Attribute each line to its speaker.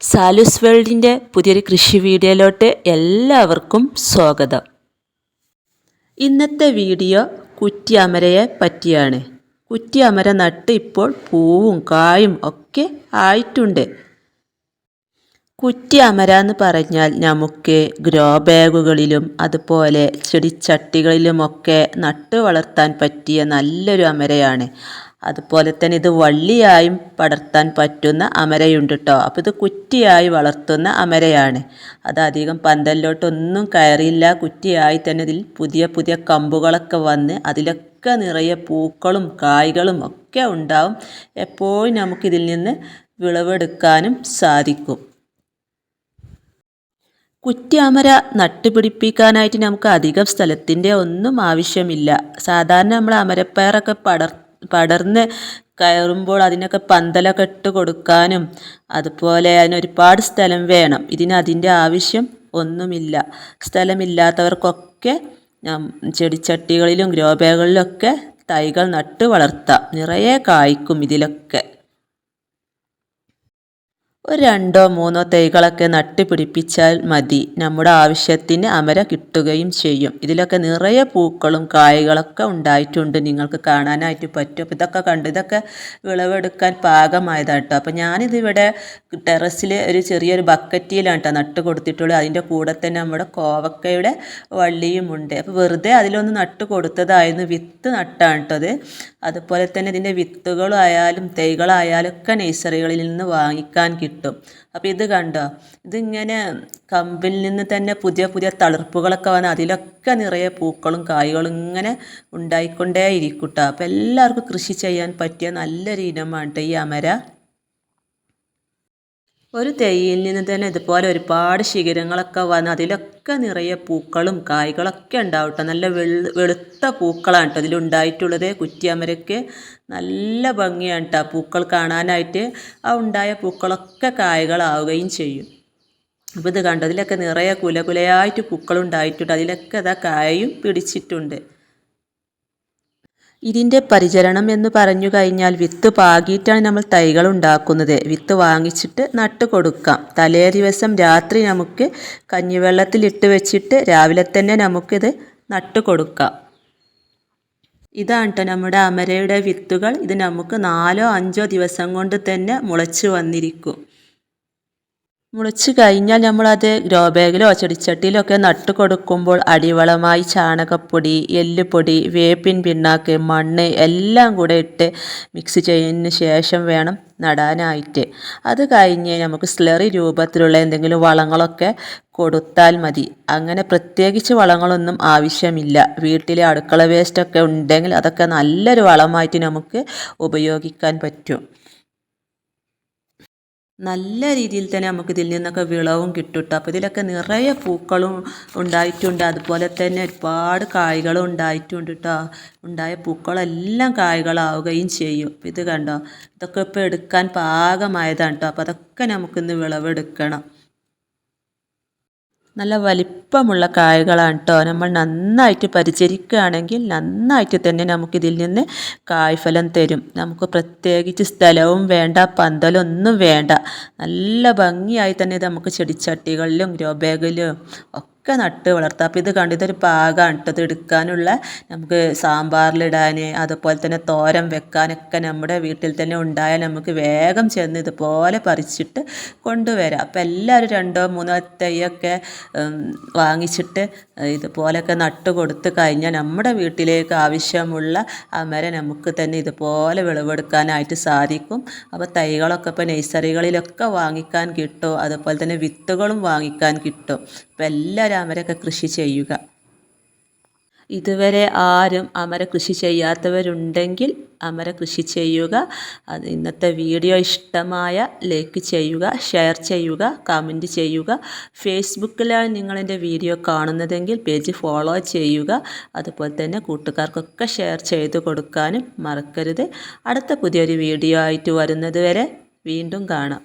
Speaker 1: സാലൂസ് വേൾഡിന്റെ പുതിയൊരു കൃഷി വീഡിയോയിലോട്ട് എല്ലാവർക്കും സ്വാഗതം. ഇന്നത്തെ വീഡിയോ കുറ്റിയമരയെ പറ്റിയാണ്. കുറ്റിയമര നട്ട് ഇപ്പോൾ പൂവും കായും ഒക്കെ ആയിട്ടുണ്ട്. കുറ്റിയമര എന്ന് പറഞ്ഞാൽ നമുക്ക് ഗ്രോ ബാഗുകളിലും അതുപോലെ ചെടിച്ചട്ടികളിലുമൊക്കെ നട്ട് വളർത്താൻ പറ്റിയ നല്ലൊരു അമരയാണ്. അതുപോലെ തന്നെ ഇത് വള്ളിയായും പടർത്താൻ പറ്റുന്ന അമരയുണ്ട് കേട്ടോ അപ്പോൾ ഇത് കുറ്റിയായി വളർത്തുന്ന അമരയാണ്. അത് അധികം പന്തലിലോട്ടൊന്നും കയറിയില്ല. കുറ്റിയായി തന്നെ ഇതിൽ പുതിയ പുതിയ കമ്പുകളൊക്കെ വന്ന് അതിലൊക്കെ നിറയെ പൂക്കളും കായ്കളും ഒക്കെ ഉണ്ടാവും. എപ്പോഴും നമുക്കിതിൽ നിന്ന് വിളവെടുക്കാനും സാധിക്കും. കുറ്റിയാമര നട്ടുപിടിപ്പിക്കാനായിട്ട് നമുക്ക് അധികം സ്ഥലത്തിന്റെ ഒന്നും ആവശ്യമില്ല. സാധാരണ നമ്മൾ അമരപ്പയറൊക്കെ പടർ പടർന്ന് കയറുമ്പോൾ അതിനൊക്കെ പന്തലൊക്കെ ഇട്ട് കൊടുക്കാനും അതുപോലെ അതിനൊരുപാട് സ്ഥലം വേണം. ഇതിന് അതിന്റെ ആവശ്യം ഒന്നുമില്ല. സ്ഥലമില്ലാത്തവർക്കൊക്കെ ചെടിച്ചട്ടികളിലും ഗ്രോ ബാഗുകളിലൊക്കെ തൈകൾ നട്ട് വളർത്താം. നിറയെ കായ്ക്കും ഇതിലൊക്കെ. ഒരു രണ്ടോ മൂന്നോ തൈകളൊക്കെ നട്ടുപിടിപ്പിച്ചാൽ മതി. നമ്മുടെ ആവശ്യത്തിന് അമര കിട്ടുകയും ചെയ്യും. ഇതിലൊക്കെ നിറയെ പൂക്കളും കായ്കളൊക്കെ ഉണ്ടായിട്ടുണ്ട്. നിങ്ങൾക്ക് കാണാനായിട്ട് പറ്റും. അപ്പോൾ ഇതൊക്കെ കണ്ട് ഇതൊക്കെ വിളവെടുക്കാൻ പാകമായതാട്ടോ. അപ്പോൾ ഞാനിതിവിടെ ടെറസിൽ ഒരു ചെറിയൊരു ബക്കറ്റിയിലാണ് കേട്ടോ നട്ട് കൊടുത്തിട്ടുള്ളത് അതിന്റെ കൂടെ തന്നെ നമ്മുടെ കോവക്കയുടെ വള്ളിയുമുണ്ട്. അപ്പോൾ വെറുതെ അതിലൊന്ന് നട്ട് കൊടുത്തതായിരുന്നു വിത്ത് നട്ടാണ് കേട്ടത് അതുപോലെ തന്നെ ഇതിന്റെ വിത്തുകളായാലും തൈകളായാലും ഒക്കെ നഴ്സറികളിൽ നിന്ന് വാങ്ങിക്കാൻ കിട്ടും. കിട്ടും. അപ്പോൾ ഇത് കണ്ടോ? ഇതിങ്ങനെ കമ്പിൽ നിന്ന് തന്നെ പുതിയ പുതിയ തളിർപ്പുകളൊക്കെ വന്ന് അതിലൊക്കെ നിറയെ പൂക്കളും കായ്കളും ഇങ്ങനെ ഉണ്ടായിക്കൊണ്ടേ ഇരിക്കട്ടോ അപ്പോൾ എല്ലാവർക്കും കൃഷി ചെയ്യാൻ പറ്റിയ നല്ലൊരു ഇനമാണ് ഈ അമര. ഒരു തെയ്യിൽ നിന്ന് തന്നെ ഇതുപോലെ ഒരുപാട് ശിഖരങ്ങളൊക്കെ വന്ന് അതിലൊക്കെ നിറയെ പൂക്കളും കായ്കളൊക്കെ ഉണ്ടാവട്ടെ. നല്ല വെളു വെളുത്ത പൂക്കളാണ് കേട്ടോ അതിലുണ്ടായിട്ടുള്ളത് കുറ്റിയമരയ്ക്ക് നല്ല ഭംഗിയാണ് കേട്ടോ പൂക്കൾ കാണാനായിട്ട്. ആ ഉണ്ടായ പൂക്കളൊക്കെ കായ്കളാവുകയും ചെയ്യും. അപ്പോൾ ഇത് കണ്ടോ? അതിലൊക്കെ നിറയെ കുലകുലയായിട്ട് പൂക്കളുണ്ടായിട്ടുണ്ട് അതിലൊക്കെ അതാ കായയും പിടിച്ചിട്ടുണ്ട്. ഇതിന്റെ പരിചരണം എന്ന് പറഞ്ഞു കഴിഞ്ഞാൽ വിത്ത് പാകിയിട്ടാണ് നമ്മൾ തൈകൾ ഉണ്ടാക്കുന്നത്. വിത്ത് വാങ്ങിച്ചിട്ട് നട്ട് കൊടുക്കാം. തലേ ദിവസം രാത്രി നമുക്ക് കഞ്ഞിവെള്ളത്തിൽ ഇട്ട് വെച്ചിട്ട് രാവിലെ തന്നെ നമുക്കിത് നട്ട് കൊടുക്കാം. ഇതാണ് കേട്ടോ നമ്മുടെ അമരയുടെ വിത്തുകൾ. ഇത് നമുക്ക് നാലോ അഞ്ചോ ദിവസം കൊണ്ട് തന്നെ മുളച്ചു വന്നിരിക്കും. മുളച്ച് കഴിഞ്ഞാൽ നമ്മളത് ഗ്രോ ബാഗിലോ ചെടിച്ചട്ടിയിലോ ഒക്കെ നട്ട് കൊടുക്കുമ്പോൾ അടിവളമായി ചാണകപ്പൊടി എല്ലുപൊടി വേപ്പിൻ പിണ്ണാക്ക് മണ്ണ് എല്ലാം കൂടെ ഇട്ട് മിക്സ് ചെയ്യുന്നതിന് ശേഷം വേണം നടാനായിട്ട്. അത് കഴിഞ്ഞ് നമുക്ക് സ്ലറി രൂപത്തിലുള്ള എന്തെങ്കിലും വളങ്ങളൊക്കെ കൊടുത്താൽ മതി. അങ്ങനെ പ്രത്യേകിച്ച് വളങ്ങളൊന്നും ആവശ്യമില്ല. വീട്ടിലെ അടുക്കള വേസ്റ്റൊക്കെ ഉണ്ടെങ്കിൽ അതൊക്കെ നല്ലൊരു വളമായിട്ട് നമുക്ക് ഉപയോഗിക്കാൻ പറ്റും. നല്ല രീതിയിൽ തന്നെ നമുക്ക് ഇതിൽ നിന്നൊക്കെ വിളവും കിട്ടും അപ്പോൾ ഇതിലൊക്കെ നിറയെ പൂക്കളും ഉണ്ടായിട്ടുണ്ട്. അതുപോലെ തന്നെ ഒരുപാട് കായ്കളും ഉണ്ടായിട്ടുണ്ട് കേട്ടോ ഉണ്ടായ പൂക്കളെല്ലാം കായ്കളാവുകയും ചെയ്യും. ഇത് കണ്ടോ? ഇതൊക്കെ ഇപ്പോൾ എടുക്കാൻ പാകമായതാണ് കേട്ടോ അപ്പോൾ അതൊക്കെ നമുക്കിന്ന് വിളവെടുക്കണം. നല്ല വലിപ്പമുള്ള കായകളാണ് കേട്ടോ നമ്മൾ നന്നായിട്ട് പരിചരിക്കുകയാണെങ്കിൽ നന്നായിട്ട് തന്നെ നമുക്കിതിൽ നിന്ന് കായ്ഫലം തരും. നമുക്ക് പ്രത്യേകിച്ച് സ്ഥലവും വേണ്ട പന്തലൊന്നും വേണ്ട. നല്ല ഭംഗിയായി തന്നെ നമുക്ക് ചെടിച്ചട്ടികളിലും ഗ്രോ ബാഗിലും ഒക്കെ നട്ട് വളർത്താം അപ്പോൾ ഇത് കണ്ട് ഇതൊരു പാകമാണ് കേട്ടോ എടുക്കാനുള്ള നമുക്ക് സാമ്പാറിലിടാൻ അതുപോലെ തന്നെ തോരൻ വെക്കാനൊക്കെ നമ്മുടെ വീട്ടിൽ തന്നെ ഉണ്ടായാൽ നമുക്ക് വേഗം ചെന്ന് ഇതുപോലെ പറിച്ചിട്ട് കൊണ്ടുവരാം. അപ്പോൾ എല്ലാവരും രണ്ടോ മൂന്നോ തൈയൊക്കെ വാങ്ങിച്ചിട്ട് ഇതുപോലെയൊക്കെ നട്ട് കൊടുത്ത് കഴിഞ്ഞാൽ നമ്മുടെ വീട്ടിലേക്ക് ആവശ്യമുള്ള അമര നമുക്ക് തന്നെ ഇതുപോലെ വിളവെടുക്കാനായിട്ട് സാധിക്കും. അപ്പോൾ തൈകളൊക്കെ ഇപ്പോൾ നഴ്സറികളിലൊക്കെ വാങ്ങിക്കാൻ കിട്ടും. അതുപോലെ തന്നെ വിത്തുകളും വാങ്ങിക്കാൻ കിട്ടും. അപ്പോൾ എല്ലാവരും അമരൊക്കെ കൃഷി ചെയ്യുക. ഇതുവരെ ആരും അമര കൃഷി ചെയ്യാത്തവരുണ്ടെങ്കിൽ അമര കൃഷി ചെയ്യുക. അത് ഇന്നത്തെ വീഡിയോ ഇഷ്ടമായ ലൈക്ക് ചെയ്യുക ഷെയർ ചെയ്യുക കമന്റ് ചെയ്യുക. ഫേസ്ബുക്കിലാണ് നിങ്ങളെന്റെ വീഡിയോ കാണുന്നതെങ്കിൽ പേജ് ഫോളോ ചെയ്യുക. അതുപോലെ തന്നെ കൂട്ടുകാർക്കൊക്കെ ഷെയർ ചെയ്ത് കൊടുക്കാനും മറക്കരുത്. അടുത്ത പുതിയൊരു വീഡിയോ ആയിട്ട് വരുന്നത് വരെ വീണ്ടും കാണാം.